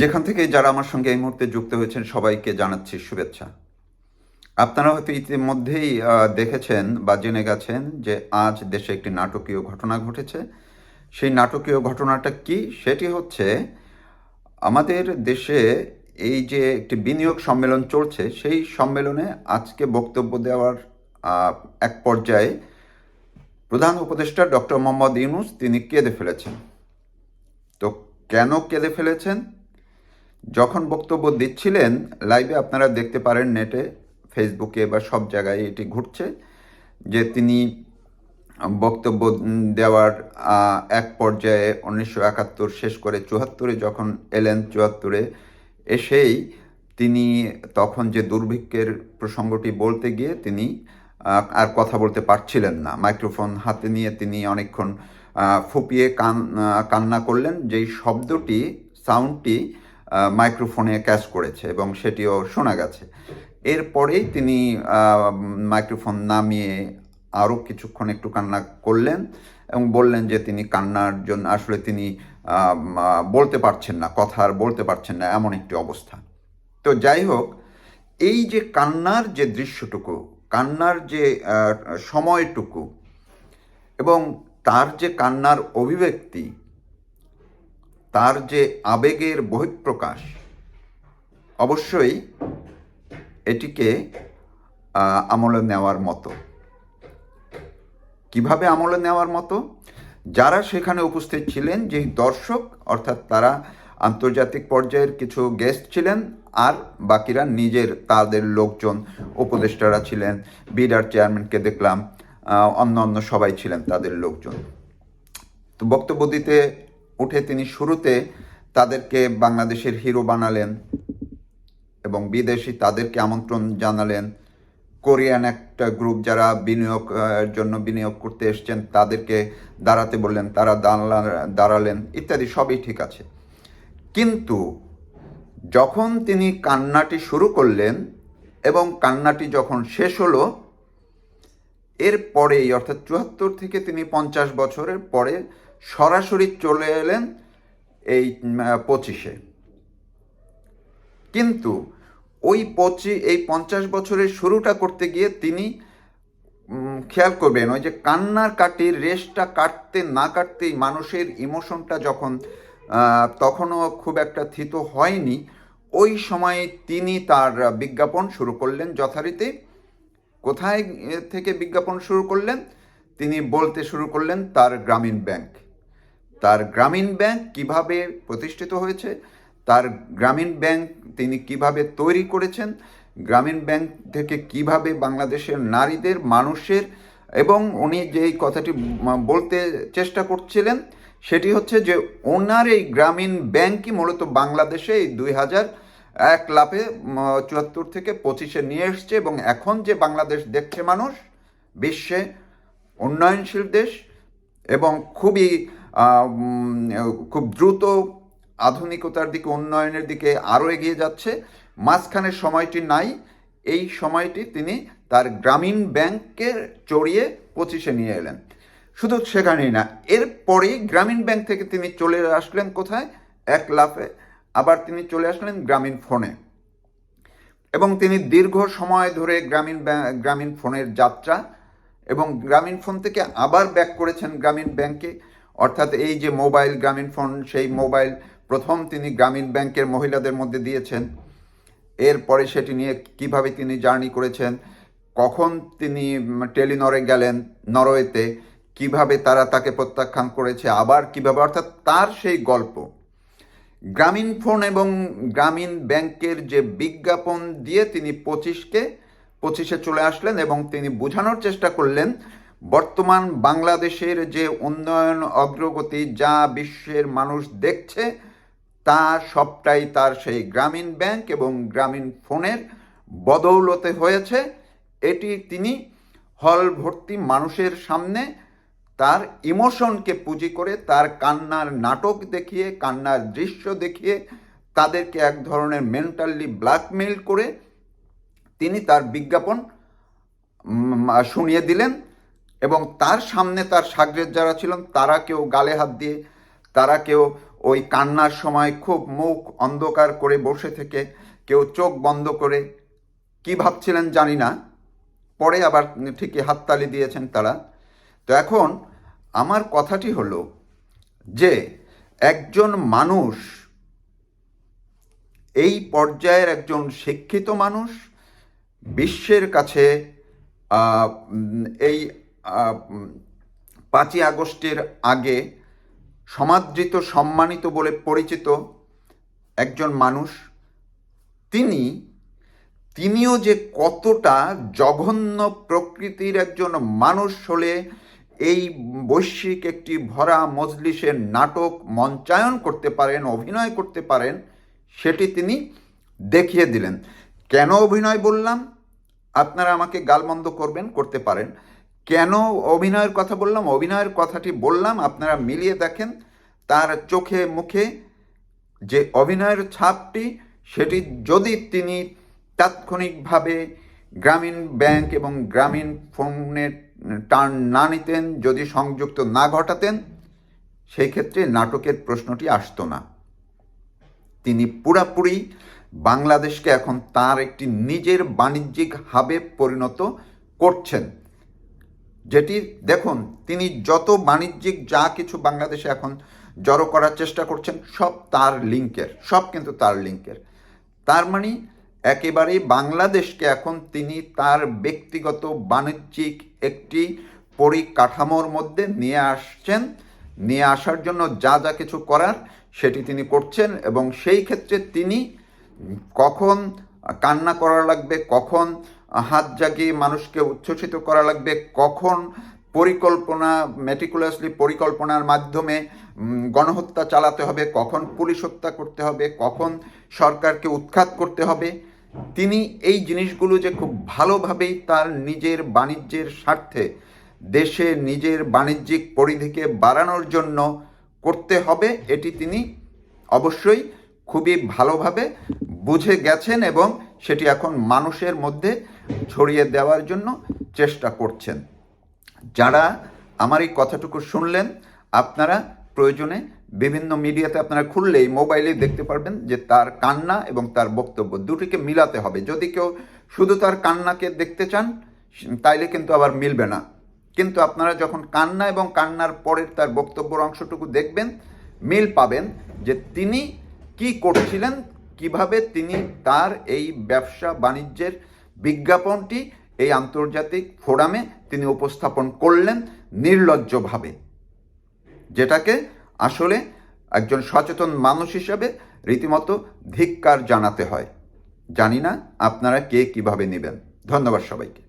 যেখান থেকে যারা আমার সঙ্গে এই মুহূর্তে যুক্ত হয়েছেন, সবাইকে জানাচ্ছি শুভেচ্ছা। আপনারা হয়তো ইতিমধ্যেই দেখেছেন বা জেনে গেছেন যে আজ দেশে একটি নাটকীয় ঘটনা ঘটেছে। সেই নাটকীয় ঘটনাটা কি? সেটি হচ্ছে, আমাদের দেশে এই যে একটি বিনিয়োগ সম্মেলন চলছে, সেই সম্মেলনে আজকে বক্তব্য দেওয়ার এক পর্যায়ে প্রধান উপদেষ্টা ডক্টর মোহাম্মদ ইউনুস তিনি কেঁদে ফেলেছেন। তো কেন কেঁদে ফেলেছেন? যখন বক্তব্য দিচ্ছিলেন লাইভে আপনারা দেখতে পারেন নেটে ফেসবুকে বা সব জায়গায় এটি ঘুরছে, যে তিনি বক্তব্য দেওয়ার এক পর্যায়ে উনিশশো একাত্তর শেষ করে চুয়াত্তরে যখন এলেন চুয়াত্তরে, এসেই তিনি তখন যে দুর্ভিক্ষের প্রসঙ্গটি বলতে গিয়ে তিনি আর কথা বলতে পারছিলেন না। মাইক্রোফোন হাতে নিয়ে তিনি অনেকক্ষণ ফুপিয়ে কান কান্না করলেন, যেই শব্দটি সাউন্ডটি মাইক্রোফোনে ক্যাচ করেছে এবং সেটিও শোনা গেছে। এরপরেই তিনি মাইক্রোফোন নামিয়ে আরও কিছুক্ষণ একটু কান্না করলেন এবং বললেন যে তিনি কান্নার জন্য, আসলে তিনি বলতে পারছেন না, কথা আর বলতে পারছেন না, এমন একটি অবস্থা। তো যাই হোক, এই যে কান্নার যে দৃশ্যটুকু, কান্নার যে সময়টুকু এবং তার যে কান্নার অভিব্যক্তি তার যে আবেগের বহিঃপ্রকাশ, অবশ্যই এটিকে আমলে নেওয়ার মতো। কীভাবে আমলে নেওয়ার মতো? যারা সেখানে উপস্থিত ছিলেন, যেই দর্শক, অর্থাৎ তারা আন্তর্জাতিক পর্যায়ের কিছু গেস্ট ছিলেন, আর বাকিরা নিজের, তাদের লোকজন, উপদেষ্টারা ছিলেন, বিডার চেয়ারম্যানকে দেখলাম অন্য অন্য সবাই ছিলেন তাদের লোকজন। তো বক্তব্য দিতে উঠে তিনি শুরুতে তাদেরকে বাংলাদেশের হিরো বানালেন এবং বিদেশি তাদেরকে আমন্ত্রণ জানালেন। কোরিয়ান একটা গ্রুপ যারা বিনিয়োগ জন্য বিনিয়োগ করতে এসছেন, তাদেরকে দাঁড়াতে বললেন, তারা দাঁড়া- দাঁড়ালেন ইত্যাদি, সবই ঠিক আছে। কিন্তু যখন তিনি কান্নাটি শুরু করলেন এবং কান্নাটি যখন শেষ হলো, এরপরেই, অর্থাৎ চুয়াত্তর থেকে তিনি পঞ্চাশ বছরের পরে সরাসরি চলে এলেন এই পঁচিশে। কিন্তু ওই পঁচি, এই পঞ্চাশ বছরের শুরুটা করতে গিয়ে তিনি খেয়াল করবেন, ওই যে কান্নার কাটির রেশটা কাটতে না কাটতেই মানুষের ইমোশনটা যখন তখনও খুব একটা থিত হয়নি, ওই সময়ে তিনি তার বিজ্ঞাপন শুরু করলেন যথারীতি। কোথায় থেকে বিজ্ঞাপন শুরু করলেন? তিনি বলতে শুরু করলেন তার গ্রামীণ ব্যাংক। তার গ্রামীণ ব্যাংক কীভাবে প্রতিষ্ঠিত হয়েছে, তার গ্রামীণ ব্যাংক তিনি কীভাবে তৈরি করেছেন, গ্রামীণ ব্যাংক থেকে কীভাবে বাংলাদেশের নারীদের, মানুষের এবং উনি যেই কথাটি বলতে চেষ্টা করছিলেন সেটি হচ্ছে যে ওনার এই গ্রামীণ ব্যাংকই মূলত বাংলাদেশে এই দুই হাজার এক লাভে চুয়াত্তর থেকে পঁচিশে নিয়ে এসছে এবং এখন যে বাংলাদেশ দেখছে মানুষ, বিশ্বে উন্নয়নশীল দেশ এবং খুবই খুব দ্রুত আধুনিকতার দিকে, উন্নয়নের দিকে আরও এগিয়ে যাচ্ছে। মাঝখানের সময়টি নাই, এই সময়টি তিনি তার গ্রামীণ ব্যাংকের চড়িয়ে পঁচিশে নিয়ে এলেন। শুধু সেখানেই না, এরপরেই গ্রামীণ ব্যাংক থেকে তিনি চলে আসলেন কোথায়? এক লাফে। আবার তিনি চলে আসলেন গ্রামীণ ফোনে। এবং তিনি দীর্ঘ সময় ধরে গ্রামীণ গ্রামীণ ফোনের যাত্রা এবং গ্রামীণ ফোন থেকে আবার ব্যাক করেছেন গ্রামীণ ব্যাংকে। অর্থাৎ এই যে মোবাইল গ্রামীণ ফোন, সেই মোবাইল প্রথম তিনি গ্রামীণ ব্যাংকের মহিলাদের মধ্যে দিয়েছেন। এরপরে সেটি নিয়ে কীভাবে তিনি জার্নি করেছেন, কখন তিনি টেলিনরে গেলেন নরওয়েতে, কীভাবে তারা তাকে প্রত্যাখ্যান করেছে, আবার কীভাবে, অর্থাৎ তার সেই গল্প। গ্রামীণ ফোন এবং গ্রামীণ ব্যাংকের যে বিজ্ঞাপন দিয়ে তিনি পঁচিশকে, পঁচিশে চলে আসলেন এবং তিনি বোঝানোর চেষ্টা করলেন বর্তমান বাংলাদেশের যে উন্নয়ন অগ্রগতি যা বিশ্বের মানুষ দেখছে, তা সবটাই তার সেই গ্রামীণ ব্যাংক এবং গ্রামীণ ফোনের বদৌলতে হয়েছে। এটি তিনি হল ভর্তি মানুষের সামনে তার ইমোশনকে পুঁজি করে, তার কান্নার নাটক দেখিয়ে, কান্নার দৃশ্য দেখিয়ে, তাদেরকে এক ধরনের মেন্টালি ব্ল্যাকমেইল করে তিনি তার বিজ্ঞাপন শুনিয়ে দিলেন। এবং তার সামনে তার সাগরের যারা ছিলেন, তারা কেউ গালে হাত দিয়ে, তারা কেউ ওই কান্নার সময় খুব মুখ অন্ধকার করে বসে থেকে কেউ চোখ বন্ধ করে কি ভাবছিলেন জানি না। পরে আবার ঠিকই হাততালি দিয়েছেন তারা। তো এখন আমার কথাটি হলো যে, একজন মানুষ এই পর্যায়ের একজন শিক্ষিত মানুষ বিশ্বের কাছে এই পাঁচই আগস্টের আগে সমাদৃত, সম্মানিত বলে পরিচিত একজন মানুষ, তিনি, তিনিও যে কতটা জঘন্য প্রকৃতির একজন মানুষ হলে এই বৈশ্বিক একটি ভরা মজলিসের নাটক মঞ্চায়ন করতে পারেন, অভিনয় করতে পারেন, সেটি তিনি দেখিয়ে দিলেন। কেন অভিনয় বললাম? আপনারা আমাকে গালমন্দ করবেন, করতে পারেন। কেন অভিনয়ের কথা বললাম? অভিনয়ের কথাটি বললাম, আপনারা মিলিয়ে দেখেন। তার চোখে মুখে যে অভিনয়ের ছাপটি, সেটি যদি তিনি তাৎক্ষণিকভাবে গ্রামীণ ব্যাংক এবং গ্রামীণ ফোনের টার্ন না নিতেন, যদি সংযুক্ত না ঘটাতেন, সেই ক্ষেত্রে নাটকের প্রশ্নটি আসতো না। তিনি পুরাপুরি বাংলাদেশকে এখন তার একটি নিজের বাণিজ্যিক হাবে পরিণত করছেন। যেটি, দেখুন, তিনি যত বাণিজ্যিক যা কিছু বাংলাদেশে এখন জড়ো করার চেষ্টা করছেন, সব তার লিঙ্কের, সব কিন্তু তার লিঙ্কের। তার মানে একেবারেই বাংলাদেশকে এখন তিনি তার ব্যক্তিগত বাণিজ্যিক একটি পরিকাঠামোর মধ্যে নিয়ে আসছেন, নিয়ে আসার জন্য যা যা কিছু করার সেটি তিনি করছেন এবং সেই ক্ষেত্রে তিনি কখন কান্না করা লাগবে, কখন হাত জাগিয়ে মানুষকে উচ্ছ্বসিত করা লাগবে। কখন পরিকল্পনা মেটিকুলাসলি পরিকল্পনার মাধ্যমে গণহত্যা চালাতে হবে, কখন পুলিশ হত্যা করতে হবে, কখন সরকারকে উৎখাত করতে হবে, তিনি এই জিনিসগুলো যে খুব ভালোভাবেই তার নিজের বাণিজ্যের স্বার্থে, দেশে নিজের বাণিজ্যিক পরিধিকে বাড়ানোর জন্য করতে হবে, এটি তিনি অবশ্যই খুবই ভালোভাবে বুঝে গেছেন এবং সেটি এখন মানুষের মধ্যে ছড়িয়ে দেওয়ার জন্য চেষ্টা করছেন। যারা আমার এই কথাটুকু শুনলেন, আপনারা প্রয়োজনে বিভিন্ন মিডিয়াতে আপনারা খুললেই মোবাইলে দেখতে পারবেন যে তার কান্না এবং তার বক্তব্য দুটিকে মিলাতে হবে। যদি কেউ শুধু তার কান্নাকে দেখতে চান, তাইলে কিন্তু আবার মিলবে না। কিন্তু আপনারা যখন কান্না এবং কান্নার পরের তার বক্তব্যের অংশটুকু দেখবেন, মিল পাবেন যে তিনি কি করছিলেন, কীভাবে তিনি তার এই ব্যবসা বাণিজ্যের বিজ্ঞাপনটি এই আন্তর্জাতিক ফোরামে তিনি উপস্থাপন করলেন নির্লজ্জভাবে, যেটাকে আসলে একজন সচেতন মানুষ হিসেবে রীতিমতো ধিক্কার জানাতে হয়। জানি না আপনারা কে কীভাবে নেবেন। ধন্যবাদ সবাইকে।